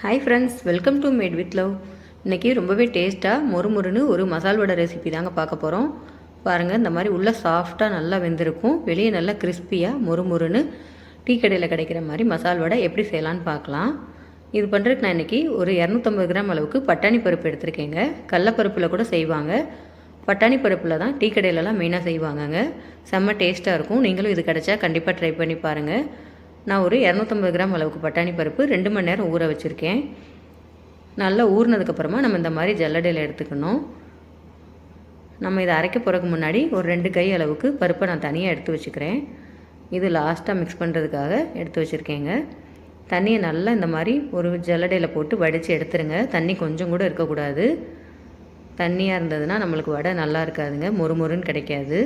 Hi friends welcome to made with love இன்றைக்கி ரொம்பவே டேஸ்ட்டாக மொறுமொறுன்னு ஒரு மசால் வடை ரெசிபி தாங்க பார்க்க போகிறோம் பாருங்கள் இந்த மாதிரி உள்ளே சாஃப்டாக நல்லா வெந்திருக்கும். வெளியே நல்லா கிறிஸ்பியாக மொறுமொறுன்னு டீ கடையில் கிடைக்கிற மாதிரி மசால் வடை எப்படி செய்யலான்னு பார்க்கலாம். இது பண்ணுறதுக்கு நான் இன்றைக்கி ஒரு இரநூத்தம்பது கிராம் அளவுக்கு பட்டாணி பருப்பு எடுத்திருக்கேங்க. கடலப்பருப்பில் கூட செய்வாங்க. பட்டாணி பருப்பில் தான் டீ கடையிலலாம் மெயினாக செய்வாங்கங்க. செம்ம டேஸ்ட்டாக இருக்கும். நீங்களும் இது கிடச்சா கண்டிப்பாக ட்ரை பண்ணி பாருங்கள் நான் ஒரு இரநூத்தம்பது கிராம் அளவுக்கு பட்டாணி பருப்பு ரெண்டு மணி நேரம் ஊற வச்சுருக்கேன். நல்லா ஊறினதுக்கப்புறமா நம்ம இந்த மாதிரி ஜல்லடையில் எடுத்துக்கணும். நம்ம இதை அரைக்க போகிறதுக்கு முன்னாடி ஒரு ரெண்டு கை அளவுக்கு பருப்பை நான் தனியாக எடுத்து வச்சுக்கிறேன். இது லாஸ்ட்டாக மிக்ஸ் பண்ணுறதுக்காக எடுத்து வச்சுருக்கேங்க. தண்ணியை நல்லா இந்த மாதிரி ஒரு ஜல்லடையில் போட்டு வடித்து எடுத்துருங்க. தண்ணி கொஞ்சம் கூட இருக்கக்கூடாது. தண்ணியாக இருந்ததுன்னா நம்மளுக்கு வடை நல்லா இருக்காதுங்க. மொறு மொறுன்னு கிடைக்காது.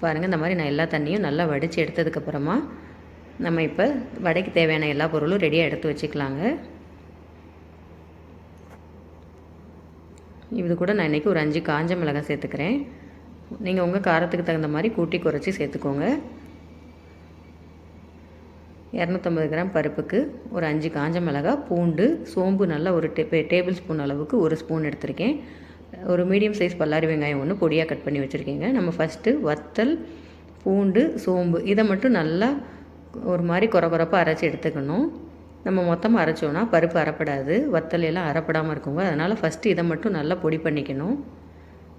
பாருங்கள் இந்த மாதிரி நான் எல்லா தண்ணியும் நல்லா வடித்து எடுத்ததுக்கப்புறமா நம்ம இப்போ வடைக்கு தேவையான எல்லா பொருளும் ரெடியாக எடுத்து வச்சுக்கலாங்க. இது கூட நான் இன்றைக்கி ஒரு அஞ்சு காஞ்ச மிளகாய் சேர்த்துக்கிறேன். நீங்கள் உங்கள் காரத்துக்கு தகுந்த மாதிரி கூட்டி குறைச்சி சேர்த்துக்கோங்க. இரநூத்தம்பது கிராம் பருப்புக்கு ஒரு அஞ்சு காஞ்ச மிளகாய் பூண்டு சோம்பு நல்லா ஒரு டே டேபிள் ஸ்பூன் அளவுக்கு ஒரு ஸ்பூன் எடுத்திருக்கேன். ஒரு மீடியம் சைஸ் பல்லாரி வெங்காயம் ஒன்று பொடியாக கட் பண்ணி வச்சுருக்கேங்க. நம்ம ஃபஸ்ட்டு வத்தல் பூண்டு சோம்பு இதை மட்டும் நல்லா ஒரு மாதிரி குறை குறைப்பாக அரைச்சி எடுத்துக்கணும். நம்ம மொத்தமாக அரைச்சோன்னா பருப்பு அரைப்படாது. வத்தலையெல்லாம் அரைப்படாமல் இருக்குங்க. அதனால் ஃபஸ்ட்டு இதை மட்டும் நல்லா பொடி பண்ணிக்கணும்.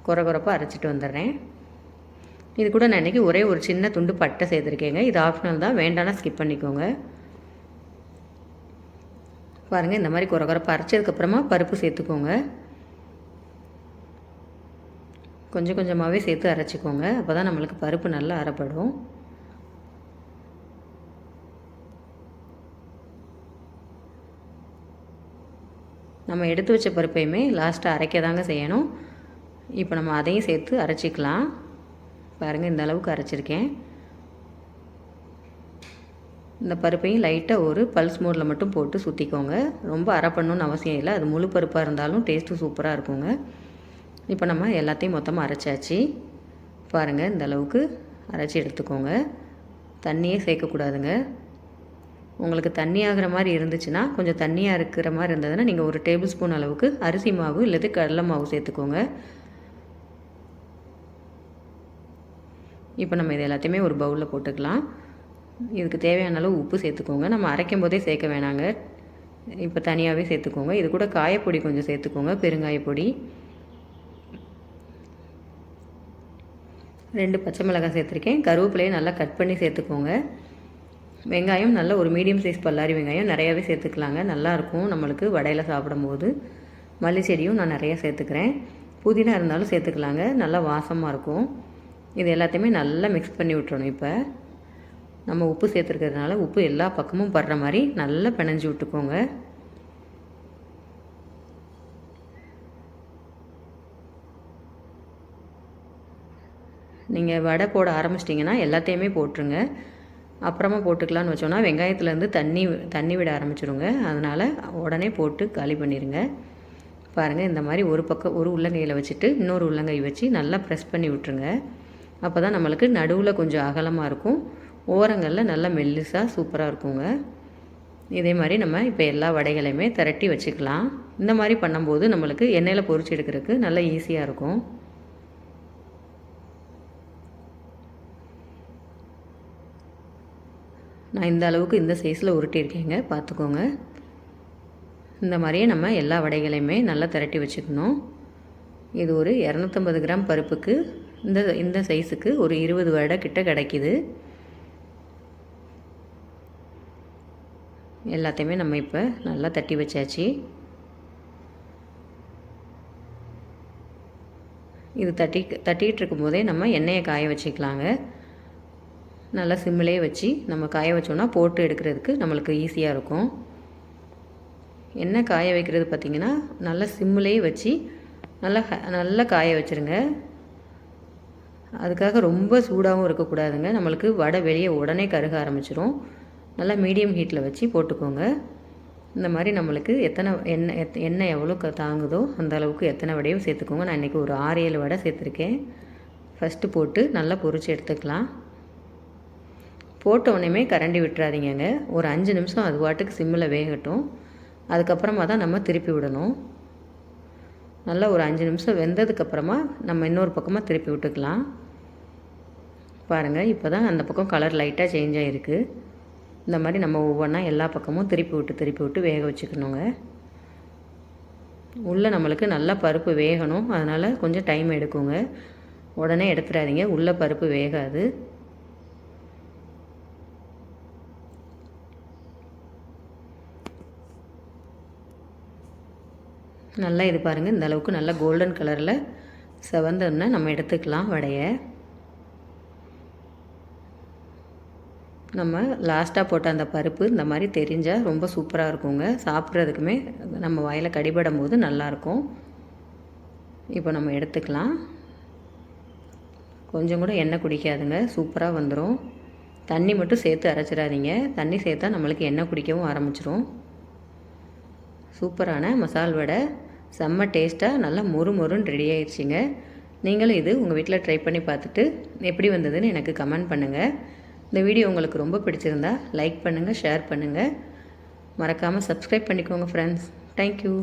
குறை குறைப்பாக அரைச்சிட்டு வந்துடுறேன். இது கூட நான் இன்றைக்கி ஒரே ஒரு சின்ன துண்டு பட்டை சேர்த்துருக்கேங்க. இது ஆப்ஷனல் தான். வேண்டாம்னா ஸ்கிப் பண்ணிக்கோங்க. பாருங்கள் இந்த மாதிரி குறை குறைப்பாக அரைச்சதுக்கப்புறமா பருப்பு சேர்த்துக்கோங்க. கொஞ்சம் கொஞ்சமாகவே சேர்த்து அரைச்சிக்கோங்க. அப்போ தான் நம்மளுக்கு பருப்பு நல்லா அரைப்படும். நம்ம எடுத்து வச்ச பருப்பையுமே லாஸ்ட்டாக அரைக்க தாங்க செய்யணும். இப்போ நம்ம அதையும் சேர்த்து அரைச்சிக்கலாம். பாருங்கள் இந்த அளவுக்கு அரைச்சிருக்கேன். இந்த பருப்பையும் லைட்டாக ஒரு பல்ஸ் மோடில் மட்டும் போட்டு சுற்றிக்கோங்க ரொம்ப அரை பண்ணணுன்னு அவசியம் இல்லை. அது முழு பருப்பாக இருந்தாலும் டேஸ்ட்டு சூப்பராக இருக்குங்க. இப்போ நம்ம எல்லாத்தையும் மொத்தமாக அரைச்சாச்சு. பாருங்கள் இந்த அளவுக்கு அரைச்சி எடுத்துக்கோங்க. தண்ணியே சேர்க்கக்கூடாதுங்க. உங்களுக்கு தண்ணி ஆகிற மாதிரி இருந்துச்சுன்னா கொஞ்சம் தண்ணியாக இருக்கிற மாதிரி இருந்ததுன்னா நீங்கள் ஒரு டேபிள் ஸ்பூன் அளவுக்கு அரிசி மாவு இல்லது கடலை மாவு சேர்த்துக்கோங்க. இப்போ நம்ம இது எல்லாத்தையுமே ஒரு பவுலில் போட்டுக்கலாம். இதுக்கு தேவையான அளவு உப்பு சேர்த்துக்கோங்க. நம்ம அரைக்கும் போதே சேர்க்க வேணாங்க. இப்போ தனியாகவே சேர்த்துக்கோங்க. இது கூட காயப்பொடி கொஞ்சம் சேர்த்துக்கோங்க. பெருங்காயப்பொடி ரெண்டு பச்சை மிளகாய் சேர்த்துருக்கேன். கருவேப்பிலையை நல்லா கட் பண்ணி சேர்த்துக்கோங்க. வெங்காயம் நல்ல ஒரு மீடியம் சைஸ் பல்லாரி வெங்காயம் நிறையாவே சேர்த்துக்கலாங்க. நல்லாயிருக்கும் நம்மளுக்கு வடையில் சாப்பிடும்போது. மல்லி செடியும் நான் நிறையா சேர்த்துக்கிறேன். புதினா இருந்தாலும் சேர்த்துக்கலாங்க. நல்லா வாசமாக இருக்கும். இது எல்லாத்தையுமே நல்லா மிக்ஸ் பண்ணி விட்டுறணும் இப்போ. நம்ம உப்பு சேர்த்துருக்கிறதுனால உப்பு எல்லா பக்கமும் படுற மாதிரி நல்லா பிணைஞ்சி விட்டுக்கோங்க. நீங்கள் வடை போட ஆரம்பிச்சிட்டிங்கன்னா எல்லாத்தையுமே போட்டுருங்க. அப்புறமா போட்டுக்கலான்னு வச்சோன்னா வெங்காயத்துலேருந்து தண்ணி தண்ணி விட ஆரம்பிச்சிருங்க. அதனால் உடனே போட்டு காலி பண்ணிடுங்க பாருங்கள் இந்த மாதிரி ஒரு பக்கம் ஒரு உள்ளங்கையில் வச்சுட்டு இன்னொரு உள்ளங்கை வச்சு நல்லா ப்ரெஸ் பண்ணி விட்ருங்க அப்போ தான் நம்மளுக்கு நடுவில் கொஞ்சம் அகலமாக இருக்கும். ஓரங்களில் நல்லா மெல்லுசாக சூப்பராக இருக்குங்க. இதே மாதிரி நம்ம இப்போ எல்லா வடைகளையுமே திரட்டி வச்சுக்கலாம். இந்த மாதிரி பண்ணும்போது நம்மளுக்கு எண்ணெயில் பொறிச்சு எடுக்கிறதுக்கு நல்லா ஈஸியாக இருக்கும். நான் இந்த அளவுக்கு இந்த சைஸில் உருட்டியிருக்கேங்க. பார்த்துக்கோங்க. இந்த மாதிரியே நம்ம எல்லா வடைகளையுமே நல்லா திரட்டி வச்சுக்கணும். இது ஒரு இரநூத்தம்பது கிராம் பருப்புக்கு இந்த இந்த சைஸுக்கு ஒரு இருபது வடை கிட்ட கிடைக்கிது. எல்லாத்தையுமே நம்ம இப்போ நல்லா தட்டி வச்சாச்சு. இது தட்டி தட்டிகிட்டு இருக்கும்போதே நம்ம எண்ணெயை காய வச்சுக்கலாங்க. நல்லா சிம்மிலே வச்சு நம்ம காய வச்சோன்னா போட்டு எடுக்கிறதுக்கு நம்மளுக்கு ஈஸியாக இருக்கும். என்ன காய வைக்கிறது பார்த்திங்கன்னா நல்லா சிம்மிலே வச்சு நல்லா நல்லா காய வச்சுருங்க. அதுக்காக ரொம்ப சூடாகவும் இருக்கக்கூடாதுங்க. நம்மளுக்கு வடை வெளியே உடனே கருக ஆரம்பிச்சிரும். நல்லா மீடியம் ஹீட்டில் வச்சு போட்டுக்கோங்க. இந்த மாதிரி நம்மளுக்கு எத்தனை எண்ணெய் எத் எண்ணெய் எவ்வளோ க தாங்குதோ அந்த அளவுக்கு எத்தனை வடையும் சேர்த்துக்கோங்க. நான் இன்றைக்கி ஒரு ஆறு ஏழு வடை சேர்த்துருக்கேன். ஃபஸ்ட்டு போட்டு நல்லா பொறிச்சு எடுத்துக்கலாம். போட்ட உடனேமே கரண்டி விட்டுறாதீங்கங்க. ஒரு அஞ்சு நிமிஷம் அது வாட்டுக்கு சிம்மில் வேகட்டும். அதுக்கப்புறமா தான் நம்ம திருப்பி விடணும். நல்லா ஒரு அஞ்சு நிமிஷம் வெந்ததுக்கப்புறமா நம்ம இன்னொரு பக்கமாக திருப்பி விட்டுக்கலாம். பாருங்கள் இப்போ தான் அந்த பக்கம் கலர் லைட்டாக சேஞ்ச் ஆகிருக்கு இந்த மாதிரி நம்ம ஒவ்வொன்றா எல்லா பக்கமும் திருப்பி விட்டு திருப்பி விட்டு வேக வச்சுக்கணுங்க. உள்ளே நம்மளுக்கு நல்லா பருப்பு வேகணும். அதனால் கொஞ்சம் டைம் எடுக்குங்க. உடனே எடுத்துடாதீங்க. உள்ளே பருப்பு வேகாது. நல்லா இது பாருங்கள் இந்த அளவுக்கு நல்லா கோல்டன் கலரில் செவந்தோன்னா நம்ம எடுத்துக்கலாம் வடையை. நம்ம லாஸ்ட்டாக போட்ட அந்த பருப்பு இந்த மாதிரி தெரிஞ்சால் ரொம்ப சூப்பராக இருக்குங்க. சாப்பிட்றதுக்குமே நம்ம வாயில் கடிபடும் போது நல்லாயிருக்கும் இப்போ நம்ம எடுத்துக்கலாம். கொஞ்சம் கூட எண்ணெய் குடிக்காதுங்க சூப்பராக வந்துடும் தண்ணி மட்டும் சேர்த்து அரைச்சிடாதீங்க. தண்ணி சேர்த்தா நம்மளுக்கு எண்ணெய் குடிக்கவும் ஆரம்பிச்சிரும். சூப்பரான மசால் வடை. செம்ம டேஸ்ட்டாக நல்லா மொறு மொறுன்னு ரெடி ஆயிடுச்சிங்க நீங்களும் இது உங்கள் வீட்டில் ட்ரை பண்ணி பார்த்துட்டு எப்படி வந்ததுன்னு எனக்கு கமெண்ட் பண்ணுங்கள் இந்த வீடியோ உங்களுக்கு ரொம்ப பிடிச்சிருந்தா லைக் பண்ணுங்கள் ஷேர் பண்ணுங்கள் மறக்காமல் சப்ஸ்கிரைப் பண்ணிக்கோங்க ஃப்ரெண்ட்ஸ் தேங்க்யூ